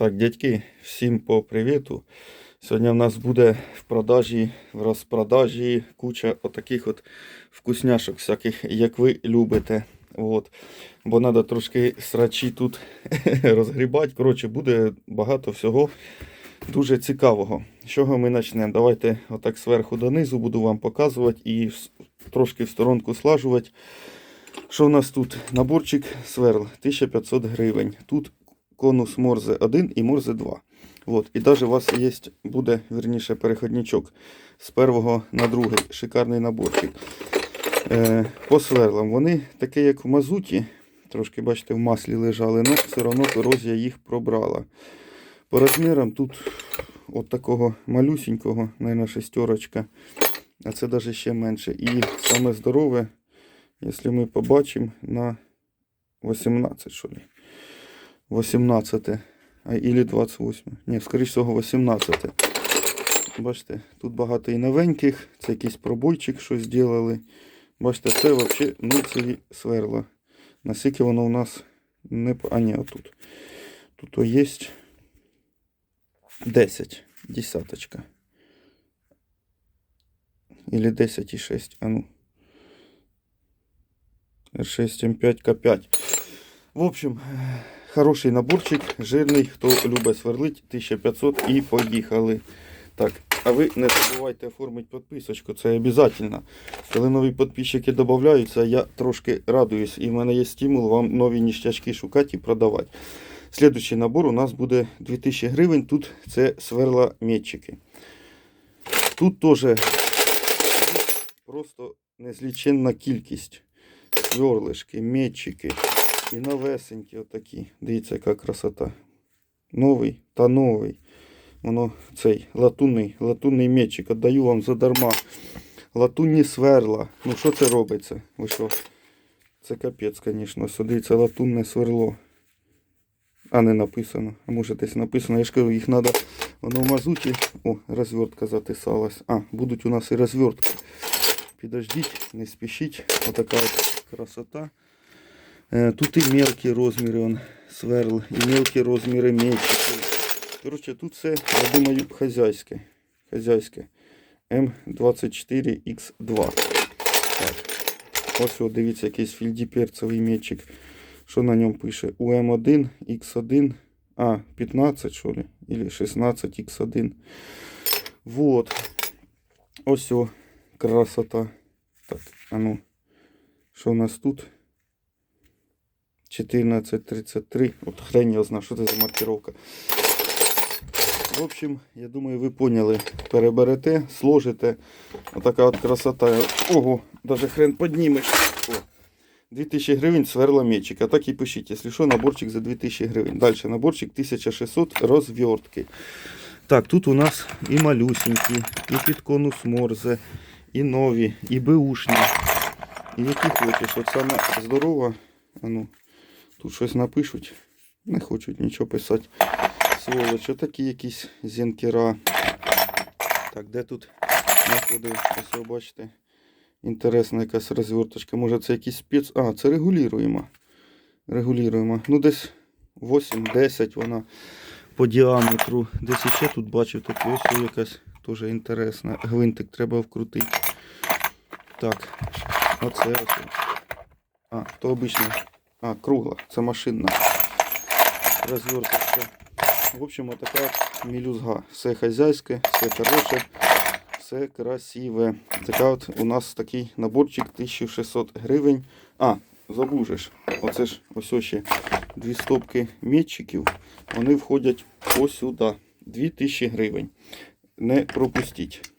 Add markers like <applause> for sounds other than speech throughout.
Так, дядьки, всім по привіту. Сьогодні в нас буде в продажі, в розпродажі куча отаких от вкусняшок, всяких, як ви любите. От. Бо треба трошки срачі тут <laughs> розгрібати. Коротше, буде багато всього дуже цікавого. З чого ми почнемо? Давайте отак зверху донизу буду вам показувати і трошки в сторонку слажувати. Що в нас тут? Наборчик сверл 1500 гривень. Тут конус Морзе 1 і Морзе 2. От. І навіть у вас є, буде, верніше, переходничок з першого на другий. Шикарний наборчик. Е, по сверлам. Вони такі, як в мазуті, трошки, бачите, в маслі лежали, але все одно корозія їх пробрала. По розмірам тут от такого малюсінького, мабуть, шестерочка. А це навіть ще менше. І саме здорове, якщо ми побачимо, на 18, що ли. 18. А, или 28. Ні, скоріш всього, 18. Бачите, тут багато і новеньких. Це якийсь пробойчик, що зробили. Бачите, це взагалі нульцеві сверла. Наскільки воно у нас не... А, ні, отут. Тут о, є 10. Десяточка. Или 10,6. А ну. R6 M5 K5. В общем, хороший наборчик, жирний, хто любить сверлить, 1500 і поїхали. Так, а ви не забувайте оформити підписочку, це обов'язково. Коли нові підписчики додаються, я трошки радуюсь, і в мене є стимул вам нові ніштячки шукати і продавати. Слідуючий набор у нас буде 2000 гривень. Тут це сверла метчики. Тут теж просто незліченна кількість. Сверлишки, метчики і новесенькі отакі. Дивіться, яка красота. Новий та новий. Воно цей латунний, латунний метчик. Отдаю вам задарма. Латунні сверла. Ну що це робиться? Ви що? Це капець, звісно. Дивіться, латунне сверло. А не написано. А може десь написано. Я ж кажу, їх треба. Воно в мазуті. О, розвертка затисалась. А, будуть у нас і розвертки. Підождіть, не спішіть. Отака от красота. Е, Тут і мелкі розміри он, сверл, і мелкі розміри мечиків. Коротше, тут все, я думаю, хазяйське. Хазяйське. М24Х2. Так. Ось, о, дивіться, якийсь фільдіперцевий мечик. Що на ньому пише? УМ1, Х1, а, 15, що ли? Или 16 Х1. Вот. Ось о, красота. Так, а ну. Що у нас тут? 1433. От хрень я знаю, що це за маркировка. В общем, я думаю, ви поняли. Переберете, сложите. Отака от красота. Ого, даже хрен піднімеш. 2000 гривень сверла мечика. Так і пишіть, якщо що, наборчик за 2000 гривень. Далі наборчик 1600 розвертки. Так, тут у нас і малюсенькі, і під конус морзе, і нові, і беушні. І які хочеш. От саме здорова. А ну, тут щось напишуть. Не хочуть нічого писати. Сволочі, такі якісь зінкера. Так, де тут знаходив? Ось ви бачите. Інтересна якась розверточка. Може це якийсь спец. А, це регулюємо. Регулюємо. Ну десь 8-10 вона по діаметру. Десь іще тут бачив таку ось якась теж інтересна. Гвинтик треба вкрутити. Так, оце ось. А, то обично. А, кругла, це машинна. Розверточка. В общем, вот така от. Все хазяйське, все хороше, все красиве. Така от у нас такий наборчик 1600 гривень. А, забужеш. Оце ж ось ще дві стопки метчиків. Вони входять ось сюди. 2000 гривень. Не пропустіть.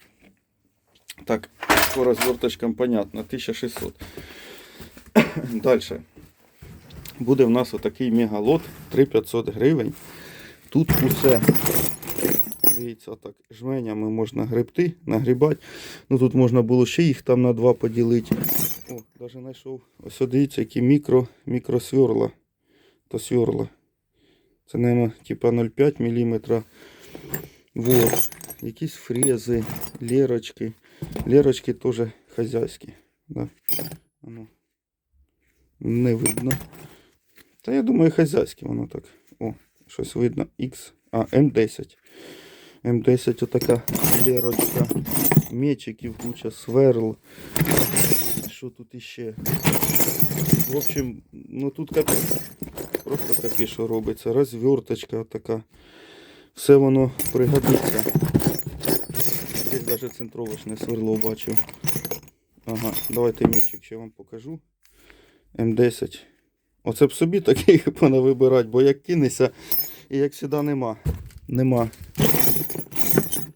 Так, по розверточкам понятно. 1600. <coughs> Далі. Буде в нас отакий мегалот 3500 гривень. Тут усе, дивіться, так, жменями можна гребти, нагрібати. Ну тут можна було ще їх там на два поділити. О, навіть знайшов. Ось дивіться, які мікро, мікросверла. То сверла. Це, мабуть, типа 0,5 мм. Вот. Якісь фрези, лерочки. Лерочки теж хазяйські. Да. Не видно. Та я думаю, хазяйське воно так. О, щось видно. X. А, М10. М10 отака лірочка. Мечиків куча, сверл. Що тут іще? В общем, ну тут капець. Просто капець, що робиться. Розверточка така. Все воно пригодиться. Здесь даже центровочне сверло бачив. Ага, давайте мітчик ще вам покажу. М10. Оце б собі таких <laughs> понавибирати, бо як кинеся, і як сюди нема. Нема.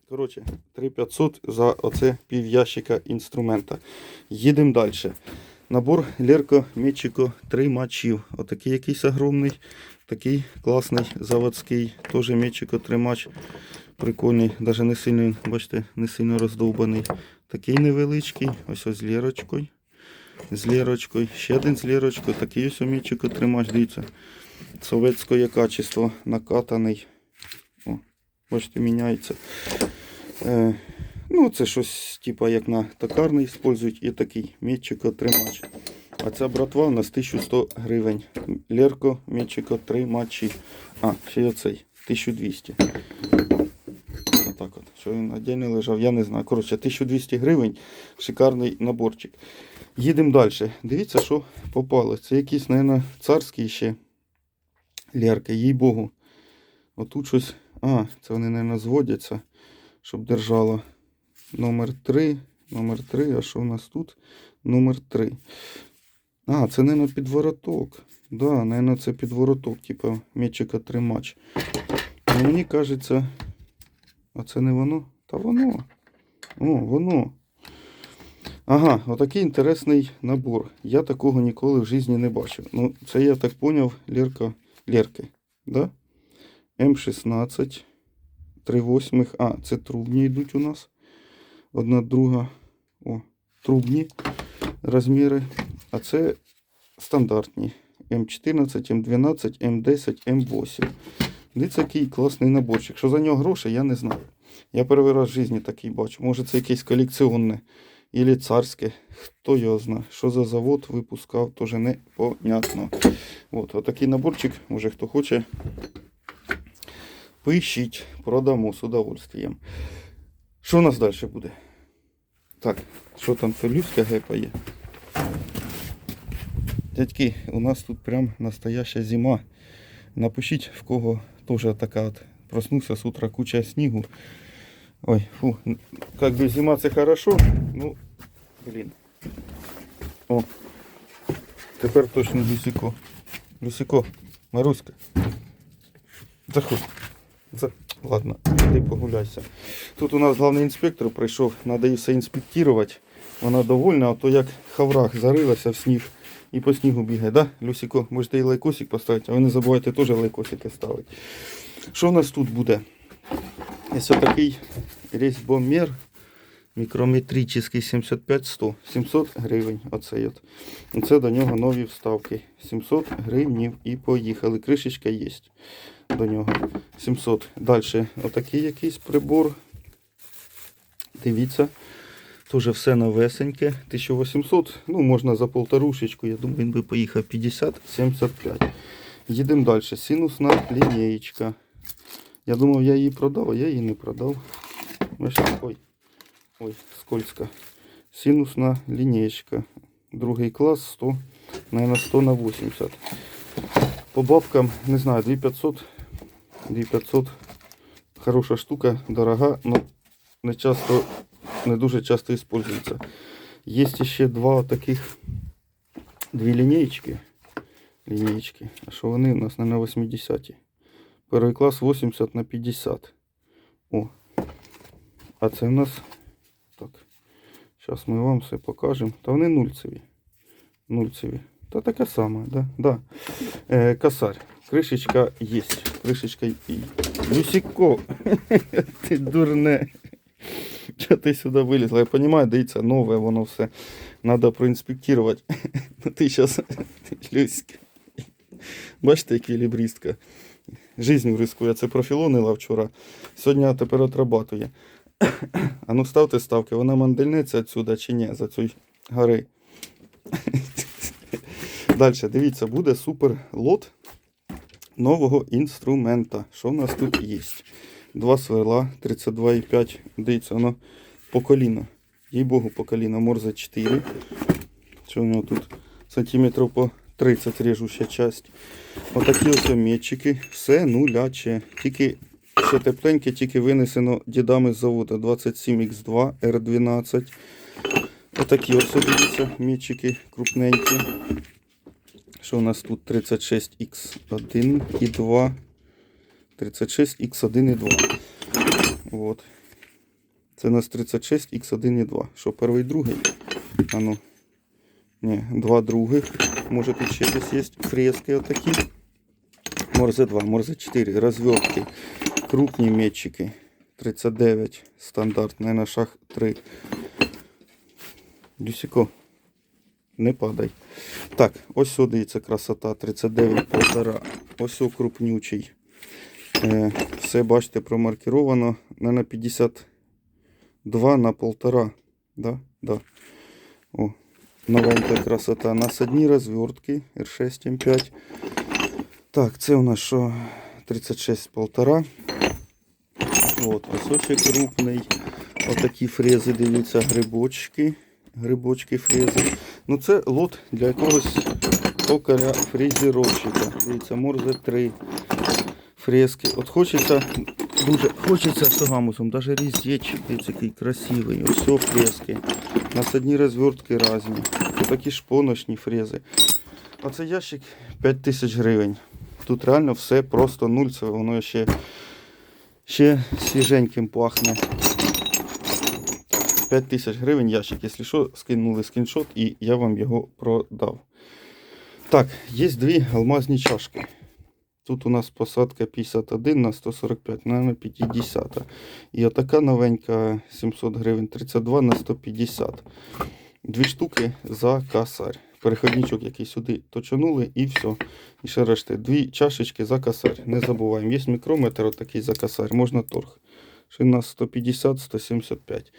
Коротше, 3500 за оце пів ящика інструмента. Їдемо далі. Набор Лерко Мечико тримачів. Отакий якийсь огромний, такий класний заводський. Теж Мечико тримач. Прикольний, навіть не сильно, бачите, не сильно роздовбаний. Такий невеличкий, ось ось з лірочкою. З лірочкою. Ще один з лірочкою. Такий ось Мечико тримач, дивіться. Совєтське качество, накатаний. О, бачите, міняється. Е, ну, це щось, типа, як на токарний використовують, і такий Мечико тримач. А ця братва у нас 1100 гривень. Лерко, Мечико, тримачі. А, ще оцей. 1200. Отак от. Що він отдельно лежав, я не знаю. Коротше, 1200 гривень. Шикарний наборчик. Їдемо далі. Дивіться, що попало. Це якісь, мабуть, царські ще лерки, їй Богу. Отут щось. А, це вони, мабуть, зводяться, щоб держало. Номер 3. Номер 3. А що в нас тут? Номер 3. А, це, мабуть, підвороток. Да, мабуть, це підвороток, типу мечика тримач. Ну, мені кажеться, а це не воно? Та воно. О, воно. Ага, отакий інтересний набор. Я такого ніколи в житті не бачив. Ну, це я так поняв, Лерка, Лерки. Да? М16. 3 восьмих. А, це трубні йдуть у нас. Одна друга. О, трубні розміри. А це стандартні. М14, М12, М10, М8. Дивіться, який класний наборчик. Що за нього гроші, я не знаю. Я перший раз в житті такий бачу. Може це якесь колекціонне або царське. Хто його знає. Що за завод випускав, теж непонятно. От, отакий наборчик, може хто хоче. Пишіть, продамо з удовольствием. Що у нас далі буде? Так, що там Фелюська гепає? Дядьки, у нас тут прям настояща зима. Напишіть, в кого теж така от проснувся з утра куча снігу. Ой, фу, как бы зима це хорошо, ну, блін. О, тепер точно Люсіко. Люсіко, Маруська. Заходь. За... Ладно, іди погуляйся. Тут у нас головний інспектор прийшов, треба її все інспектувати. Вона довольна, а то як хаврах зарилася в сніг і по снігу бігає, да? Люсіко, можете і лайкосик поставити, а ви не забувайте теж лайкосики ставити. Що в нас тут буде? Ось такий різьбомір мікрометричний 75-100. 700 гривень. Оцей от. Це до нього нові вставки. 700 гривнів і поїхали. Кришечка є до нього. 700. Далі отакий якийсь прибор. Дивіться. Теж все новесеньке. 1800. Ну, можна за полторушечку. Я думаю, він би поїхав 50-75. Їдемо далі. Синусна лінієчка. Я думав, я її продав, а я її не продав. Ой, ой, скользко. Синусна лінієчка. Другий клас 100, наверное, 100 на 80. По бабкам, не знаю, 2500. 2500. Хороша штука, дорога, но не часто, не дуже часто используется. Є ще два таких, дві лінійки. Лінійки. А що вони у нас, наверное, 80 Перший клас 80 на 50. О. А це у нас. Так. Зараз ми вам все покажемо. Та вони нульцеві. Нульцеві. Та таке саме, да? Да. Е, косарь. Кришечка є. Кришечка і. Люсіко. <laughs> Ти дурне. <laughs> Чого ти сюди вилізла? Я розумію, дивіться, нове воно все. Надо проінспектувати. <laughs> Ти зараз. <laughs> Люська. Бачите, еквілібристка. Жизнь рискує. Це профілонила вчора. Сьогодні тепер отрабатує. <coughs> А ну ставте ставки, вона мандельнеться відсюди чи ні, за цієї гори. Далі, дивіться, буде супер лот. нового інструмента. Що в нас тут є? Два сверла 32,5. Дивіться, воно по коліна. Їй Богу, по коліна. Морзе 4. Що у нього тут? Сантиметрів по 30 режуща часть. Отакі ось метчики. Все нуляче. Тільки ще тепленьке, тільки винесено дідами з заводу 27X2 R12. Отакі ось дивіться, метчики крупненькі. Що у нас тут 36X1 і 2. 36X1 і 2. Вот. Це у нас 36X1 і 2. Що, перший, другий? А ну. Ні, два других. Може тут ще десь є фрески отакі. Морзе 2, Морзе 4, розвертки, крупні метчики. 39 стандарт, на шаг 3. Дюсіко, не падай. Так, ось сюди дивіться красота, 39 полтора. Ось крупнючий. Е, все, бачите, промаркіровано. На 52 на полтора. Да? Да. О, новенька красота. Насадні розвертки R6 M5. Так, це у нас що? 36 полтора. От, височий крупний. Отакі фрези, дивіться, грибочки. Грибочки фрези. Ну це лот для якогось токаря фрезеровщика. Дивіться, морзе 3 фрески. От хочеться, дуже хочеться з гамусом, навіть різечик, дивіться, який красивий. Ось фрески. Насадні розвертки різні. Такі шпоночні фрези. А це ящик 5000 гривень. Тут реально все просто нуль, це воно ще, ще свіженьким пахне. 5 тисяч гривень ящик, якщо що, скинули скріншот і я вам його продав. Так, є дві алмазні чашки. Тут у нас посадка 51 на 145, наверное, 50. І отака новенька 700 гривень 32 на 150. Дві штуки за касарь. Переходничок який сюди точанули і все. І ще решти. Дві чашечки за косарь. Не забуваємо. Є мікрометр отакий за косарь. Можна торг. Шина 150-175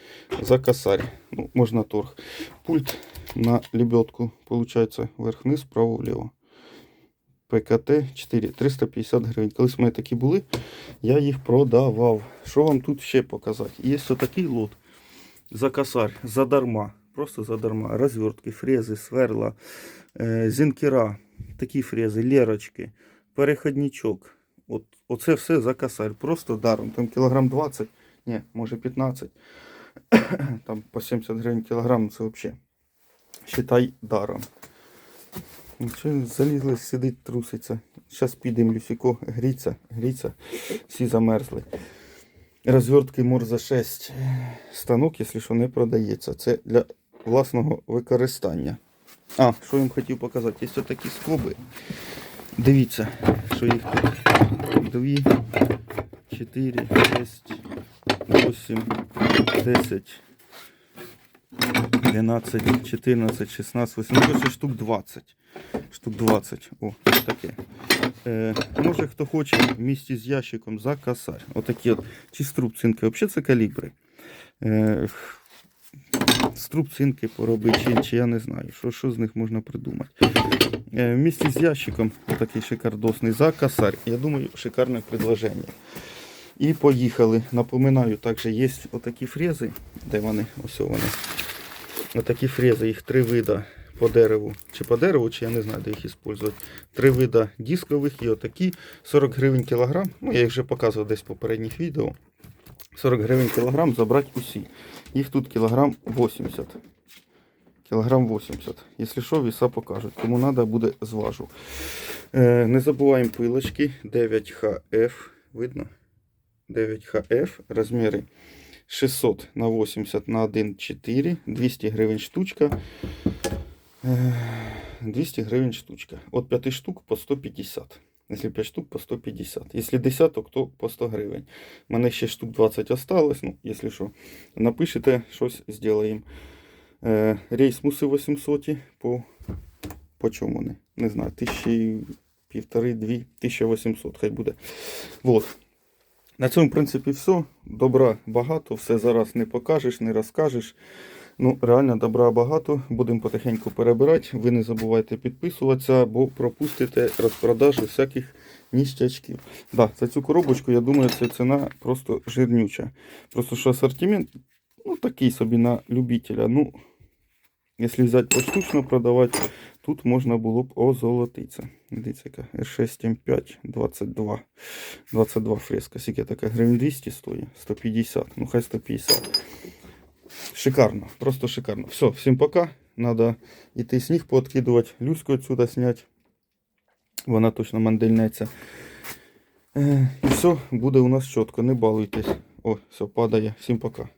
за косарь. Ну, можна торг. Пульт на лебедку. Получається вверх-вниз, вправо-вліво. ПКТ 4 350 гривень. Колись мене такі були, я їх продавав. Що вам тут ще показати? Є отакий лот за косарь, задарма. Просто задарма. Розвертки, фрези, сверла, е, зінкера, такі фрези, лерочки, переходничок. От, оце все за косарь. Просто даром. Там кілограм 20, ні, може 15. <coughs> Там по 70 гривень кілограм, це взагалі. Считай даром. Нічого, залізли, сидить, труситься. Зараз підемо Люсіко, гріться, гріться, всі замерзли. Розвертки Морза 6. Станок, якщо що, не продається. Це для власного використання. А, що я їм хотів показати? Є такі скоби. Дивіться, що їх тут 2, 4, 6, 8, 10, 12, 14, 16, 18, штук 20. Штук 20. О, таке. Е, може хто хоче в місті з ящиком за косарь. Отакі от. Чи струбцинки. Взагалі це калібри. Е, струбцинки поробити, чи, чи я не знаю, що, що з них можна придумати. Е, в місті з ящиком такий шикардосний за косарь. Я думаю, шикарне предложення. І поїхали. Напоминаю, також є отакі фрези. Де вони? Ось вони. Отакі фрези, їх три вида по дереву. Чи по дереву, чи я не знаю, де їх використовувати. Три вида дискових і отакі 40 гривень кілограм. Ну, я їх вже показував десь в попередніх відео. 40 гривень кілограм забрати усі. Їх тут кілограм 80. Кілограм 80. Якщо що, віса покажуть. Кому треба, буде зважу. Е, не забуваємо пилочки 9HF. Видно? 9HF. Розміри 600 на 80 на 1,4. 200 гривень штучка. Е, 200 гривень штучка. От 5 штук по 150. Якщо 5 штук по 150. Якщо десяток, то по 100 гривень. У мене ще штук 20 осталось. Ну, якщо що, напишете, щось зробимо. Е, рейс муси 800 по, по чому вони? Не знаю, тисячі півтори, дві, 1800 хай буде. Вот. На цьому, в принципі, все. Добра багато, все зараз не покажеш, не розкажеш. Ну, реально добра багато. Будемо потихеньку перебирати. Ви не забувайте підписуватися, бо пропустите розпродажу всяких ніщачків. Да, за цю коробочку, я думаю, це ціна просто жирнюча. Просто що асортимент, ну такий собі на любителя. Ну, якщо взяти поштучно продавати, тут можна було б озолотитися. Дивіться, яка R6M5 22. 22 фреска. Скільки така гривень 200 стоїть? 150. Ну хай 150. Шикарно, просто шикарно. Все, всім пока. Надо йти сніг пооткидувати, люську отсюда зняти. Вона точно мандельнеться. І все, буде у нас чітко, не балуйтесь. О, все, падає. Всім пока.